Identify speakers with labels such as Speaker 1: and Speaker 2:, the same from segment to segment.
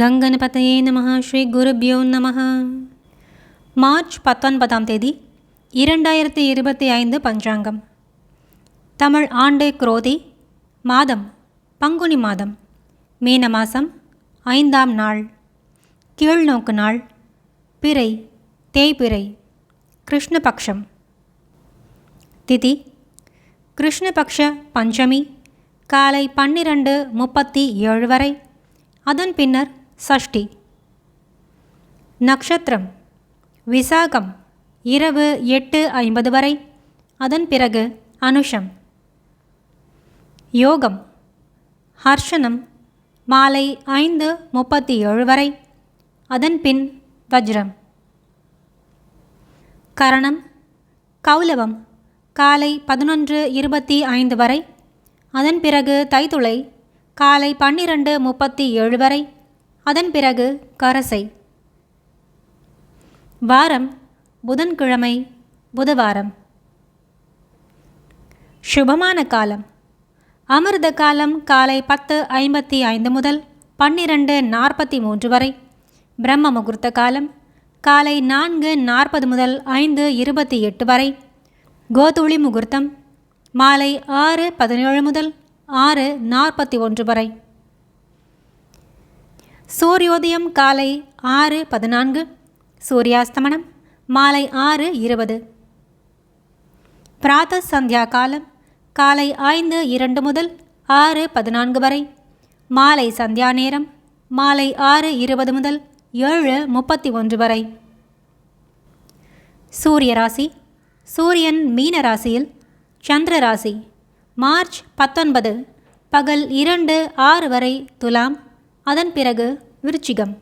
Speaker 1: கங்கணபதையே நம ஸ்ரீ குருபியோ நம மார்ச் பத்தொன்பதாம் தேதி இரண்டாயிரத்தி இருபத்தி ஐந்து பஞ்சாங்கம். தமிழ் ஆண்டு குரோதி மாதம் பங்குனி மாதம் மீன மாதம் ஐந்தாம் நாள் கீழ்நோக்கு நாள் பிறை தேய்பிறை கிருஷ்ணபக்ஷம். திதி கிருஷ்ணபக்ஷ பஞ்சமி காலை பன்னிரண்டு முப்பத்தி ஏழு வரை. அதன் பின்னர் சஷ்டி. நக்ஷத்திரம். விசாகம். இரவு எட்டு ஐம்பது வரை. அதன் பிறகு அனுஷம். யோகம். ஹர்ஷனம் மாலை ஐந்து முப்பத்தி ஏழு வரை. அதன் பின் வஜ்ரம். கரணம். கௌலவம். காலை பதினொன்று இருபத்தி ஐந்து வரை. அதன் பிறகு தைத்துளை. காலை பன்னிரண்டு முப்பத்தி ஏழு வரை. அதன் பிறகு கரசை. வாரம் புதன்கிழமை புதவாரம். சுபமான காலம். அமிர்த காலம் காலை பத்து ஐம்பத்தி ஐந்து முதல் பன்னிரண்டு நாற்பத்தி மூன்று வரை. பிரம்ம முகூர்த்த காலம் காலை நான்கு நாற்பது முதல் ஐந்து இருபத்தி எட்டு வரை. கோதுளி முகூர்த்தம் மாலை ஆறு பதினேழு முதல் ஆறு நாற்பத்தி ஒன்று வரை. சூரியோதயம் காலை ஆறு பதினான்கு. சூரியாஸ்தமனம் மாலை ஆறு இருபது. பிராத சந்தியா காலம் காலை ஐந்து இரண்டு முதல் ஆறு பதினான்கு வரை. மாலை சந்தியா நேரம் மாலை ஆறு இருபது முதல் ஏழு முப்பத்தி ஒன்று வரை. சூரிய ராசி சூரியன் மீன ராசியில் சந்திர ராசி மார்ச் பத்தொன்பது பகல் இரண்டு ஆறு வரை துலாம் அதன் பிறகு விருச்சிகம்.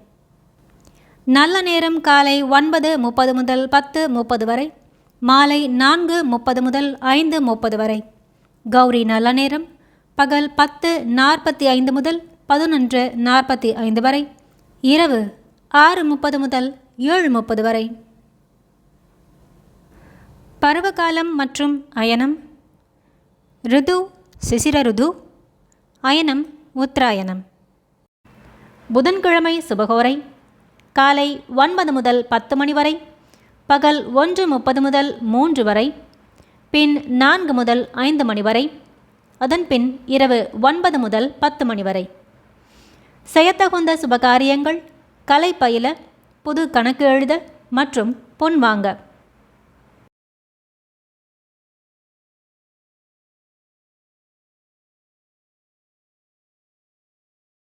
Speaker 1: நல்ல நேரம் காலை ஒன்பது முப்பது முதல் பத்து முப்பது வரை மாலை நான்கு முப்பது முதல் ஐந்து முப்பது வரை. கௌரி நல்ல நேரம் பகல் பத்து நாற்பத்தி ஐந்து முதல் பதினொன்று நாற்பத்தி ஐந்து வரை இரவு ஆறு முப்பது முதல் ஏழு முப்பது வரை. பருவகாலம் மற்றும் அயனம். ரிது சிசிர ருது அயனம் உத்தராயணம். புதன்கிழமை சுபகோரை. காலை ஒன்பது முதல் பத்து மணி வரை. பகல் ஒன்று முப்பது முதல் மூன்று வரை. பின் நான்கு முதல் ஐந்து மணி வரை. அதன் பின் இரவு ஒன்பது முதல் பத்து மணி வரை. செய்யத்தகுந்த சுபகாரியங்கள் கலை பயில புது கணக்கு எழுத மற்றும் பொன் வாங்க.